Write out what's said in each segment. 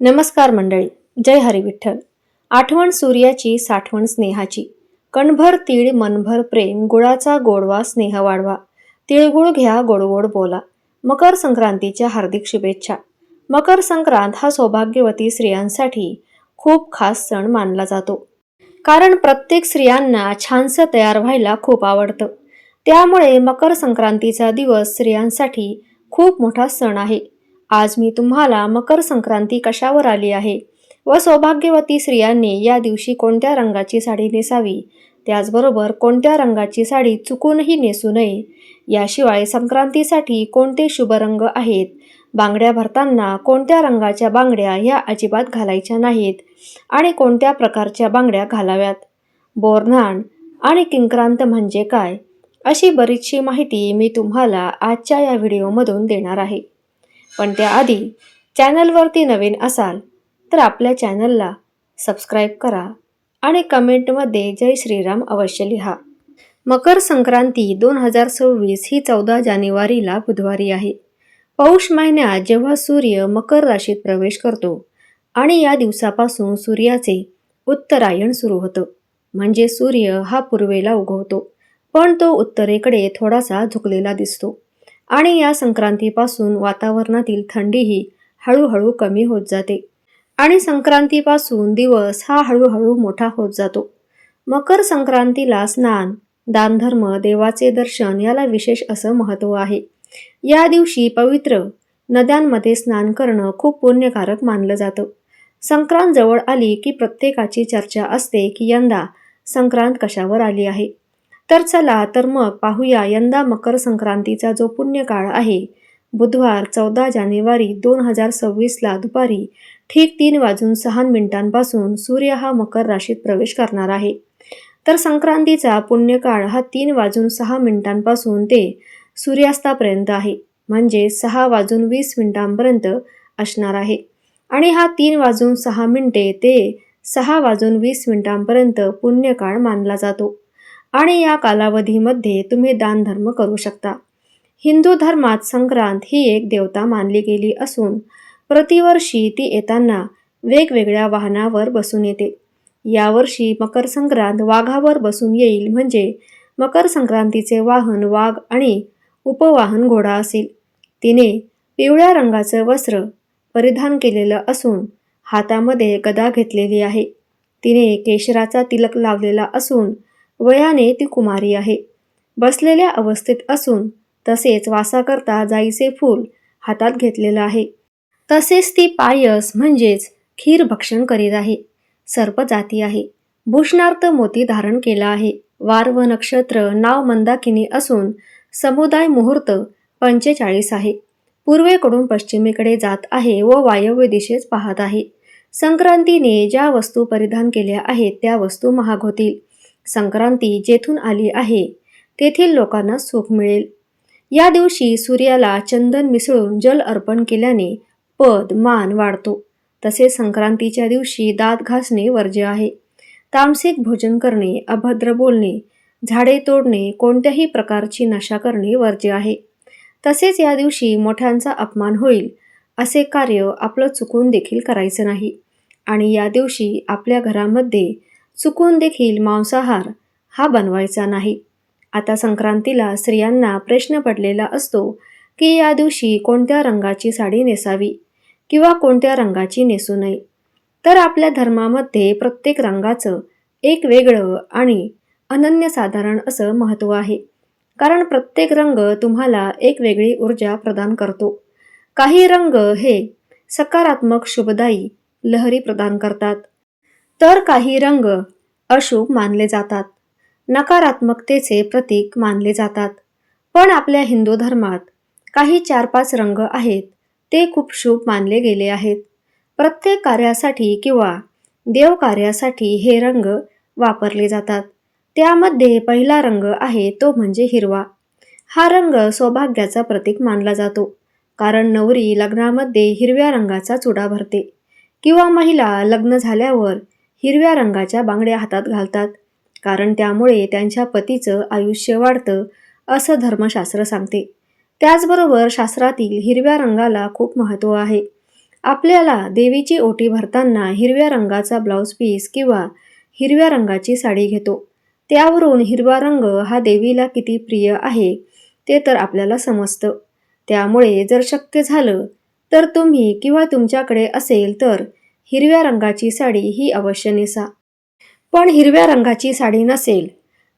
नमस्कार मंडळी जय हरी विठ्ठल आठवण सूर्याची साठवण स्नेहाची. कणभर तीळ मनभर प्रेम गुळाचा गोडवा स्नेह वाढवा. तिळगुळ घ्या गोडगोड बोला. मकर संक्रांतीच्या हार्दिक शुभेच्छा. मकर संक्रांत हा सौभाग्यवती स्त्रियांसाठी खूप खास सण मानला जातो. कारण प्रत्येक स्त्रियांना छानसं तयार व्हायला खूप आवडतं. त्यामुळे मकर संक्रांतीचा दिवस स्त्रियांसाठी खूप मोठा सण आहे. आज मी तुम्हाला मकर संक्रांती कशावर आली आहे? व सौभाग्यवती स्त्रियांनी या दिवशी कोणत्या रंगाची साडी नेसावी? त्याचबरोबर कोणत्या रंगाची साडी चुकूनही नेसू नये? याशिवाय संक्रांतीसाठी कोणते शुभ रंग आहेत? बांगड्या भरताना कोणत्या रंगाच्या बांगड्या ह्या अजिबात घालायच्या नाहीत? आणि कोणत्या प्रकारच्या बांगड्या घालाव्यात? बोरनाण आणि किंक्रांत म्हणजे काय? अशी बरीचशी माहिती मी तुम्हाला आजच्या या व्हिडिओमधून देणार आहे. पण त्याआधी चॅनलवरती नवीन असाल तर आपल्या चॅनलला सबस्क्राईब करा आणि कमेंटमध्ये जय श्रीराम अवश्य लिहा. मकर संक्रांती दोन हजार सव्वीस ही चौदा जानेवारीला बुधवारी आहे. पौष महिन्यात जेव्हा सूर्य मकर राशीत प्रवेश करतो आणि या दिवसापासून सूर्याचे उत्तरायण सुरू होतं. म्हणजे सूर्य हा पूर्वेला उगवतो पण तो उत्तरेकडे थोडासा झुकलेला दिसतो. आणि या संक्रांतीपासून वातावरणातील थंडीही हळूहळू कमी होत जाते. आणि संक्रांतीपासून दिवस हा हळूहळू मोठा होत जातो. मकर संक्रांतीला स्नान दानधर्म देवाचे दर्शन याला विशेष असं महत्त्व आहे. या दिवशी पवित्र नद्यांमध्ये स्नान करणं खूप पुण्यकारक मानलं जातं. संक्रांत जवळ आली की प्रत्येकाची चर्चा असते की यंदा संक्रांत कशावर आली आहे. तर चला तर मग पाहूया यंदा मकर संक्रांतीचा जो पुण्यकाळ आहे. बुधवार चौदा जानेवारी दोन हजार सव्वीसला दुपारी ठीक तीन वाजून सहा मिनिटांपासून सूर्य हा मकर राशीत प्रवेश करणार आहे. तर संक्रांतीचा पुण्यकाळ हा तीन वाजून सहा मिनिटांपासून ते सूर्यास्तापर्यंत आहे. म्हणजे सहा वाजून वीस मिनिटांपर्यंत असणार आहे. आणि हा तीन वाजून सहा मिनिटे ते सहा वाजून वीस मिनिटांपर्यंत पुण्यकाळ मानला जातो. आणि या कालावधीमध्ये तुम्ही दानधर्म करू शकता. हिंदू धर्मात संक्रांत ही एक देवता मानली गेली असून प्रतिवर्षी ती येताना वेगवेगळ्या वाहनावर बसून येते. यावर्षी मकर संक्रांत वाघावर बसून येईल म्हणजे मकर संक्रांतीचे वाहन वाघ आणि उपवाहन घोडा असेल. तिने पिवळ्या रंगाचं वस्त्र परिधान केलेलं असून हातामध्ये गदा घेतलेली आहे. तिने केशराचा तिलक लावलेला असून वयाने ती कुमारी आहे. बसलेल्या अवस्थेत असून तसेच वासाकरता जाईचे फूल हातात घेतलेलं आहे. तसेच ती पायस म्हणजेच खीर भक्षण करीत आहे. सर्प जाती आहे. भूषणार्थ मोती धारण केला आहे. वार व नक्षत्र नाव मंदाकिनी असून समुदाय मुहूर्त पंचेचाळीस आहे. पूर्वेकडून पश्चिमेकडे जात आहे व वायव्य दिशेस पाहत आहे. संक्रांतीने ज्या वस्तू परिधान केल्या आहेत त्या वस्तू महाग होतील. संक्रांती जेथून आली आहे तेथील लोकांना सुख मिळेल. या दिवशी सूर्याला चंदन मिसळून जल अर्पण केल्याने पद मान वाढतो. तसेच संक्रांतीच्या दिवशी दात घासणे वर्ज्य आहे. तामसिक भोजन करणे अभद्र बोलणे झाडे तोडणे कोणत्याही प्रकारची नशा करणे वर्ज्य आहे. तसेच या दिवशी मोठ्यांचा अपमान होईल असे कार्य आपलं चुकून देखील करायचं नाही. आणि या दिवशी आपल्या घरामध्ये चुकून देखील मांसाहार हा बनवायचा नाही. आता संक्रांतीला स्त्रियांना प्रश्न पडलेला असतो की या दिवशी कोणत्या रंगाची साडी नेसावी किंवा कोणत्या रंगाची नेसू नये. तर आपल्या धर्मामध्ये प्रत्येक रंगाचं एक वेगळं आणि अनन्यसाधारण असं महत्त्व आहे. कारण प्रत्येक रंग तुम्हाला एक वेगळी ऊर्जा प्रदान करतो. काही रंग हे सकारात्मक शुभदायी लहरी प्रदान करतात. तर काही रंग अशुभ मानले जातात. नकारात्मकतेचे प्रतीक मानले जातात. पण आपल्या हिंदू धर्मात काही चार पाच रंग आहेत ते खूप शुभ मानले गेले आहेत. प्रत्येक कार्यासाठी किंवा देवकार्यासाठी हे रंग वापरले जातात. त्यामध्ये पहिला रंग आहे तो म्हणजे हिरवा. हा रंग सौभाग्याचा प्रतीक मानला जातो कारण नवरी लग्नामध्ये हिरव्या रंगाचा चुडा भरते किंवा महिला लग्न झाल्यावर हिरव्या रंगाच्या बांगड्या हातात घालतात. कारण त्यामुळे त्यांच्या पतीचं आयुष्य वाढतं असं धर्मशास्त्र सांगते. त्याचबरोबर शास्त्रातील हिरव्या रंगाला खूप महत्त्व आहे. आपल्याला देवीची ओटी भरताना हिरव्या रंगाचा ब्लाऊज पीस किंवा हिरव्या रंगाची साडी घेतो. त्यावरून हिरवा रंग हा देवीला किती प्रिय आहे ते तर आपल्याला समजतं. त्यामुळे जर शक्य झालं तर तुम्ही किंवा तुमच्याकडे असेल तर हिरव्या रंगाची साडी ही अवश्य नेसा. पण हिरव्या रंगाची साडी नसेल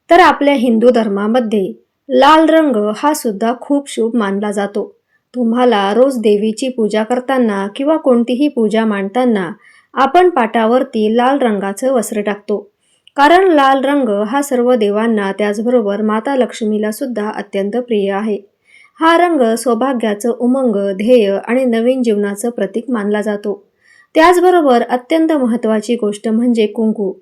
तर आपल्या हिंदू धर्मामध्ये लाल रंग हा सुद्धा खूप शुभ मानला जातो. तुम्हाला रोज देवीची पूजा करताना किंवा कोणतीही पूजा मांडताना आपण पाटावरती लाल रंगाचं वस्त्र टाकतो. कारण लाल रंग हा सर्व देवांना त्याचबरोबर माता लक्ष्मीला सुद्धा अत्यंत प्रिय आहे. हा रंग सौभाग्याचं उमंग ध्येय आणि नवीन जीवनाचं प्रतीक मानला जातो. त्याचबरोबर अत्यंत महत्त्वाची गोष्ट म्हणजे कुंकू.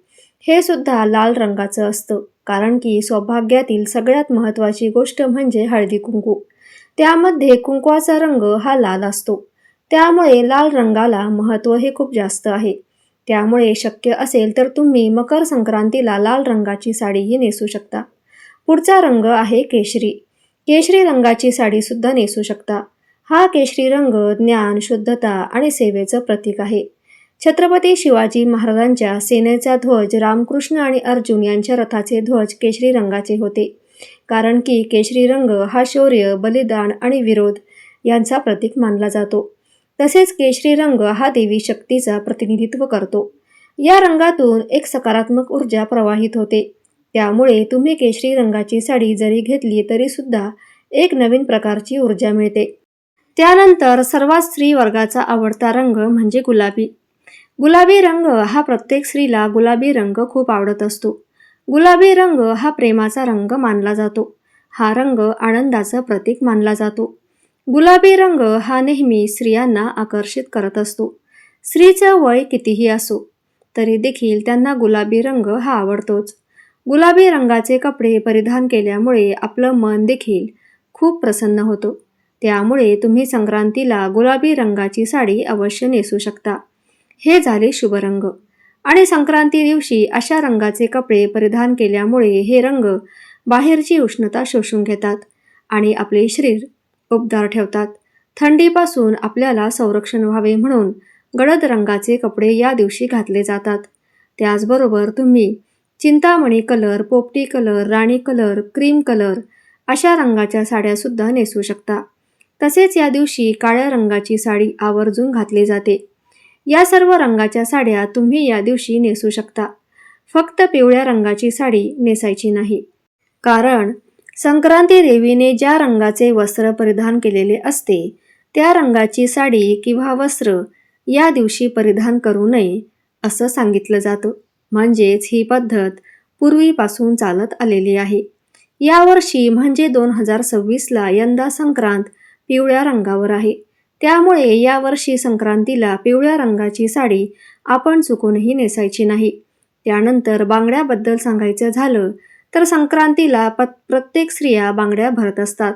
हे सुद्धा लाल रंगाचं असतं कारण की सौभाग्यातील सगळ्यात महत्त्वाची गोष्ट म्हणजे हळदी कुंकू. त्यामध्ये कुंकवाचा रंग हा लाल असतो. त्यामुळे लाल रंगाला महत्त्व हे खूप जास्त आहे. त्यामुळे शक्य असेल तर तुम्ही मकर संक्रांतीला लाल रंगाची साडीही नेसू शकता. पुढचा रंग आहे केशरी. केशरी रंगाची साडीसुद्धा नेसू शकता. हा केशरी रंग ज्ञान शुद्धता आणि सेवेचं प्रतीक आहे. छत्रपती शिवाजी महाराजांच्या सेनेचा ध्वज रामकृष्ण आणि अर्जुन यांच्या रथाचे ध्वज केशरी रंगाचे होते. कारण की केशरी रंग हा शौर्य बलिदान आणि विरोध यांचा प्रतीक मानला जातो. तसेच केशरी रंग हा देवी शक्तीचा प्रतिनिधित्व करतो. या रंगातून एक सकारात्मक ऊर्जा प्रवाहित होते. त्यामुळे तुम्ही केशरी रंगाची साडी जरी घेतली तरी सुद्धा एक नवीन प्रकारची ऊर्जा मिळते. त्यानंतर सर्वात स्त्री वर्गाचा आवडता रंग म्हणजे गुलाबी. गुलाबी रंग हा प्रत्येक स्त्रीला गुलाबी रंग खूप आवडत असतो. गुलाबी रंग हा प्रेमाचा रंग मानला जातो. हा रंग आनंदाचं प्रतीक मानला जातो. गुलाबी रंग हा नेहमी स्त्रियांना आकर्षित करत असतो. स्त्रीचं वय कितीही असो तरी देखील त्यांना गुलाबी रंग हा आवडतोच. गुलाबी रंगाचे कपडे परिधान केल्यामुळे आपलं मन देखील खूप प्रसन्न होतं. त्यामुळे तुम्ही संक्रांतीला गुलाबी रंगाची साडी अवश्य नेसू शकता. हे झाले शुभ रंग आणि संक्रांती दिवशी अशा रंगाचे कपडे परिधान केल्यामुळे हे रंग बाहेरची उष्णता शोषून घेतात आणि आपले शरीर उबदार ठेवतात. थंडीपासून आपल्याला संरक्षण व्हावे म्हणून गडद रंगाचे कपडे या दिवशी घातले जातात. त्याचबरोबर तुम्ही चिंतामणी कलर पोपटी colour Rani colour cream colour अशा रंगाच्या साड्यासुद्धा नेसू शकता. तसेच या दिवशी काळ्या रंगाची साडी आवर्जून घातली जाते. या सर्व रंगाच्या साड्या तुम्ही या दिवशी नेसू शकता. फक्त पिवळ्या रंगाची साडी नेसायची नाही. कारण संक्रांती देवीने ज्या रंगाचे वस्त्र परिधान केलेले असते त्या रंगाची साडी किंवा वस्त्र या दिवशी परिधान करू नये असं सांगितलं जातं. म्हणजेच ही पद्धत पूर्वीपासून चालत आलेली आहे. यावर्षी म्हणजे दोन हजार सव्वीसला यंदा संक्रांत पिवळ्या रंगावर आहे. त्यामुळे यावर्षी संक्रांतीला पिवळ्या रंगाची साडी आपण चुकूनही नेसायची नाही. त्यानंतर बांगड्याबद्दल सांगायचं झालं तर संक्रांतीला प प्रत्येक स्त्रिया बांगड्या भरत असतात.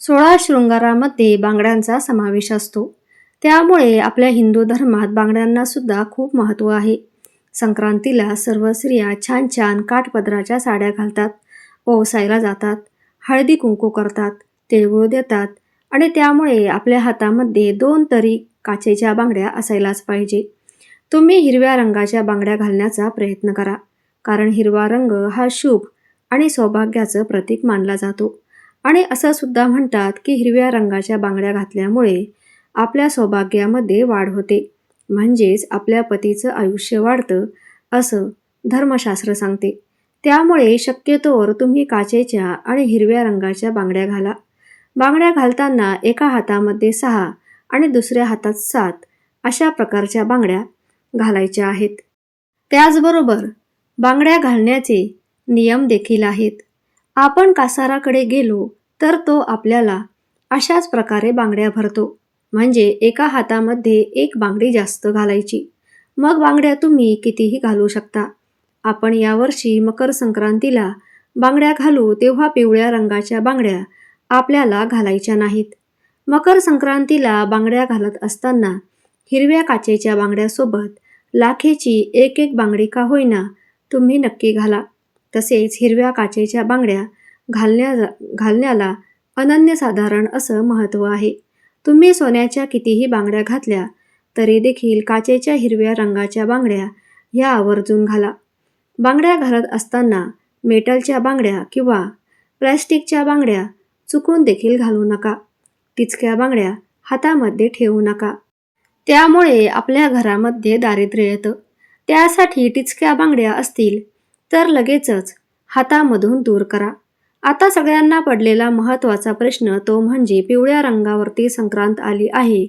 सोळा शृंगारामध्ये बांगड्यांचा समावेश असतो. त्यामुळे आपल्या हिंदू धर्मात बांगड्यांना सुद्धा खूप महत्त्व आहे. संक्रांतीला सर्व स्त्रिया छान छान काठपदराच्या साड्या घालतात. ओवसायला जातात. हळदी कुंकू करतात. तिळगुळ देतात. आणि त्यामुळे आपल्या हातामध्ये दोन तरी काचेच्या बांगड्या असायलाच पाहिजे. तुम्ही हिरव्या रंगाच्या बांगड्या घालण्याचा प्रयत्न करा कारण हिरवा रंग हा शुभ आणि सौभाग्याचं प्रतीक मानला जातो. आणि असं सुद्धा म्हणतात की हिरव्या रंगाच्या बांगड्या घातल्यामुळे आपल्या सौभाग्यामध्ये वाढ होते. म्हणजेच आपल्या पतीचं आयुष्य वाढतं असं धर्मशास्त्र सांगते. त्यामुळे शक्यतोवर तुम्ही काचेच्या आणि हिरव्या रंगाच्या बांगड्या घाला. बांगड्या घालताना एका हातामध्ये सहा आणि दुसऱ्या हातात सात अशा प्रकारच्या बांगड्या घालायच्या आहेत. त्याचबरोबर बांगड्या घालण्याचे नियम देखील आहेत. आपण कासाराकडे गेलो तर तो आपल्याला अशाच प्रकारे बांगड्या भरतो. म्हणजे एका हातामध्ये एक बांगडी जास्त घालायची. मग बांगड्या तुम्ही कितीही घालू शकता. आपण यावर्षी मकर संक्रांतीला बांगड्या घालू तेव्हा पिवळ्या रंगाच्या बांगड्या आपल्याला घालायच्या नाहीत. मकर संक्रांतीला बांगड्या घालत असताना हिरव्या काचेच्या बांगड्यासोबत लाखेची एक एक बांगडी का होईना तुम्ही नक्की घाला. तसेच हिरव्या काचेच्या बांगड्या घालण्या घालण्याला अनन्यसाधारण असं महत्त्व आहे. तुम्ही सोन्याच्या कितीही बांगड्या घातल्या तरी देखील काचेच्या हिरव्या रंगाच्या बांगड्या ह्या आवर्जून घाला. बांगड्या घालत असताना मेटलच्या बांगड्या किंवा प्लॅस्टिकच्या बांगड्या चुकून देखील घालू नका. टिचक्या बांगड्या हातामध्ये ठेवू नका. त्यामुळे आपल्या घरामध्ये दारिद्र्य येतं. त्यासाठी टिचक्या बांगड्या असतील तर लगेचच हातामधून दूर करा. आता सगळ्यांना पडलेला महत्त्वाचा प्रश्न तो म्हणजे पिवळ्या रंगावरती संक्रांत आली आहे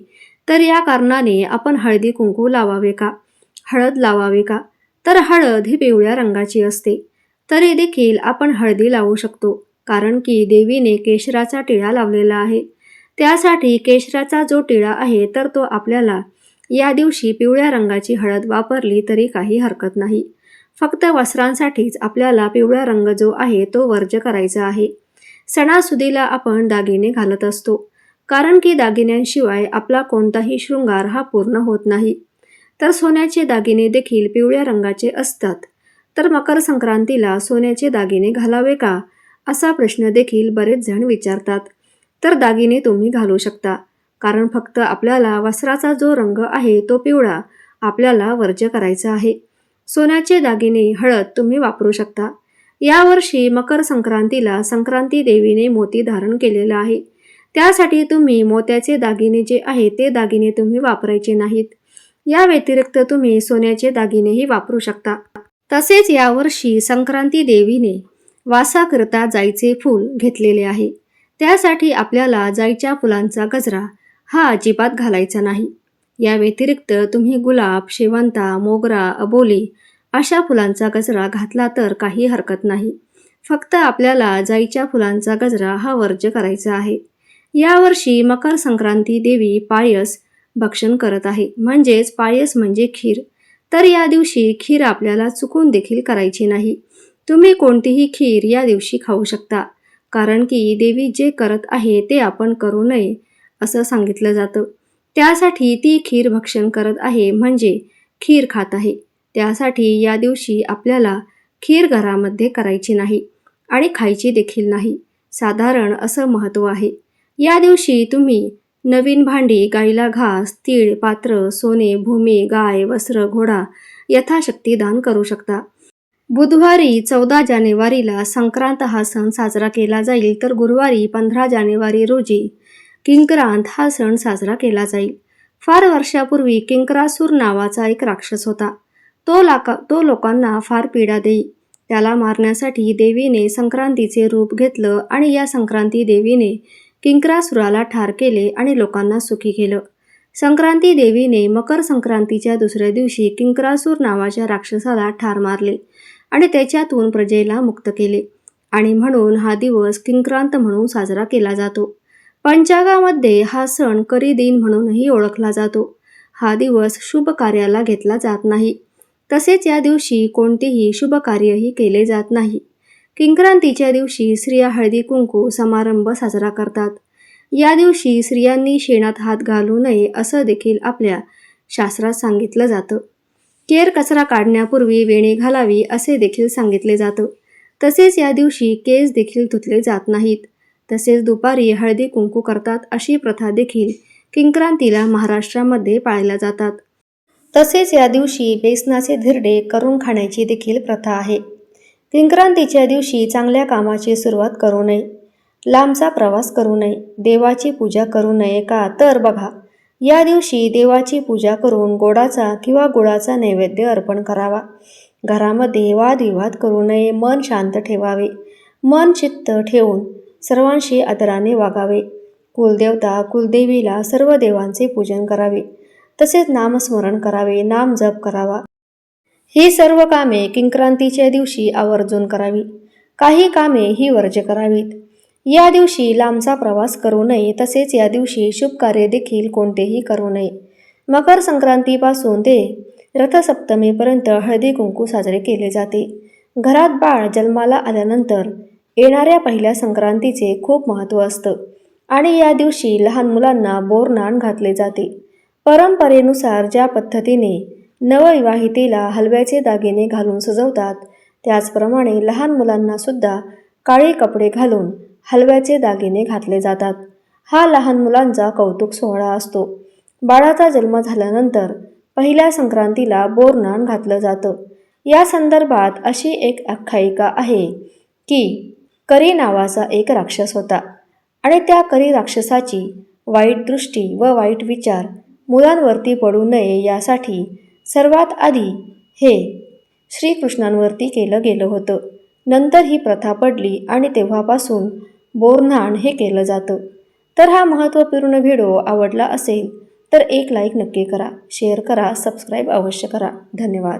तर या कारणाने आपण हळदी कुंकू लावावे का? हळद लावावे का? तर हळद ही पिवळ्या रंगाची असते. तरी देखील आपण हळदी लावू शकतो. कारण की देवीने केशराचा टिळा लावलेला आहे. त्यासाठी केशराचा जो टिळा आहे तर तो आपल्याला या दिवशी पिवळ्या रंगाची हळद वापरली तरी काही हरकत नाही. फक्त वस्त्रांसाठीच आपल्याला पिवळा रंग जो आहे तो वर्ज करायचा आहे. सणासुदीला आपण दागिने घालत असतो. कारण की दागिन्यांशिवाय आपला कोणताही शृंगार हा पूर्ण होत नाही. तर सोन्याचे दागिने देखील पिवळ्या रंगाचे असतात. तर मकर संक्रांतीला सोन्याचे दागिने घालावे का? असा प्रश्न देखील बरेच जण विचारतात. तर दागिने तुम्ही घालू शकता. कारण फक्त आपल्याला वस्त्राचा जो रंग आहे तो पिवळा आपल्याला वर्ज करायचा आहे. सोन्याचे दागिने हळद तुम्ही वापरू शकता. यावर्षी मकर संक्रांतीला संक्रांती देवीने मोती धारण केलेलं आहे. त्यासाठी तुम्ही मोत्याचे दागिने जे आहे ते दागिने तुम्ही वापरायचे नाहीत. या व्यतिरिक्त तुम्ही सोन्याचे दागिनेही वापरू शकता. तसेच यावर्षी संक्रांती देवीने वासाकरता जायचे फूल घेतलेले आहे. त्यासाठी आपल्याला जायच्या फुलांचा गजरा हा अजिबात घालायचा नाही. या व्यतिरिक्त तुम्ही गुलाब शेवंता मोगरा अबोली अशा फुलांचा गजरा घातला तर काही हरकत नाही. फक्त आपल्याला जाईच्या फुलांचा गजरा हा वर्ज करायचा आहे. यावर्षी मकर संक्रांती देवी पायस भक्षण करत आहे. म्हणजेच पायस म्हणजे खीर. तर या दिवशी खीर आपल्याला चुकून देखील करायची नाही. तुम्ही कोणतीही खीर या दिवशी खाऊ शकता. कारण की देवी जे करत आहे ते आपण करू नये असं सांगितलं जातं. त्यासाठी ती खीर भक्षण करत आहे म्हणजे खीर खात आहे. त्यासाठी या दिवशी आपल्याला खीर घरामध्ये करायची नाही आणि खायची देखील नाही. साधारण असं महत्त्व आहे. या दिवशी तुम्ही नवीन भांडी गाईला घास तीळ पात्र सोने भूमी गाय वस्त्र घोडा यथाशक्ती दान करू शकता. बुधवारी चौदा जानेवारीला संक्रांत हा सण साजरा केला जाईल तर गुरुवारी पंधरा जानेवारी रोजी किंक्रांत हा सण साजरा केला जाईल. फार वर्षापूर्वी किंकरासूर नावाचा एक राक्षस होता. तो लाका तो लोकांना फार पीडा देई त्याला मारण्यासाठी देवीने संक्रांतीचे रूप घेतलं आणि या संक्रांती देवीने किंकरासुराला ठार केले आणि लोकांना सुखी केलं. संक्रांती देवीने मकर संक्रांतीच्या दुसऱ्या दिवशी किंकरासूर नावाच्या राक्षसाला ठार मारले. आणि त्याच्यातून प्रजेला मुक्त केले. आणि म्हणून हा दिवस किंक्रांत म्हणून साजरा केला जातो. पंचागामध्ये हा सण करी दिन म्हणूनही ओळखला जातो. हा दिवस शुभ कार्याला घेतला जात नाही. तसेच या दिवशी कोणतेही शुभ कार्यही केले जात नाही. किंक्रांतीच्या दिवशी स्त्रिया हळदी कुंकू समारंभ साजरा करतात. या दिवशी स्त्रियांनी शेणात हात घालू नये असं देखील आपल्या शास्त्रात सांगितलं जातं. केर कचरा काढण्यापूर्वी वेणी घालावी असे देखील सांगितले जातं. तसेच या दिवशी केस देखील धुतले जात नाहीत. तसेच दुपारी हळदी कुंकू करतात अशी प्रथा देखील किंक्रांतीला महाराष्ट्रामध्ये पाळल्या जातात. तसेच या दिवशी बेसनाचे धिरडे करून खाण्याची देखील प्रथा आहे. किंक्रांतीच्या दिवशी चांगल्या कामाची सुरुवात करू नये. लांबचा प्रवास करू नये. देवाची पूजा करू नये का? तर बघा. या दिवशी देवाची पूजा करून गोडाचा किंवा गुळाचा नैवेद्य अर्पण करावा. घरामध्ये वादविवाद करू नये मन शांत ठेवावे. मन चित्त ठेवून सर्वांशी आदराने वागावे. कुलदेवता कुलदेवीला सर्व देवांचे पूजन करावे. तसेच नामस्मरण करावे नाम जप करावा. ही सर्व कामे किंक्रांतीच्या दिवशी आवर्जून करावी. काही कामे ही वर्ज करावीत. या दिवशी लांबचा प्रवास करू नये तसेच या दिवशी शुभ कार्य देखील कोणतेही करू नये. मकर संक्रांतीपासून ते रथसप्तमीपर्यंत हळदी कुंकू साजरे केले जाते. घरात बाळ जन्माला आल्यानंतर येणाऱ्या पहिल्या संक्रांतीचे खूप महत्त्व असतं आणि या दिवशी लहान मुलांना बोरनाण घातले जाते. परंपरेनुसार ज्या पद्धतीने नवविवाहितेला हलव्याचे दागिने घालून सजवतात त्याचप्रमाणे लहान मुलांनासुद्धा काळे कपडे घालून हलव्याचे दागिने घातले जातात. हा लहान मुलांचा कौतुक सोहळा असतो. बाळाचा जन्म झाल्यानंतर पहिल्या संक्रांतीला बोरनाण घातलं जातं. या संदर्भात अशी एक आख्यायिका आहे की करी नावाचा एक राक्षस होता आणि त्या करी राक्षसाची वाईट दृष्टी व वाईट विचार मुलांवरती पडू नये यासाठी सर्वात आधी हे श्रीकृष्णांवरती केलं गेलं होतं. नंतर ही प्रथा पडली आणि तेव्हापासून बोरन्हाण हे केलं जातं. तर हा महत्त्वपूर्ण व्हिडिओ आवडला असेल तर एक लाईक नक्की करा शेअर करा सबस्क्राईब अवश्य करा. धन्यवाद.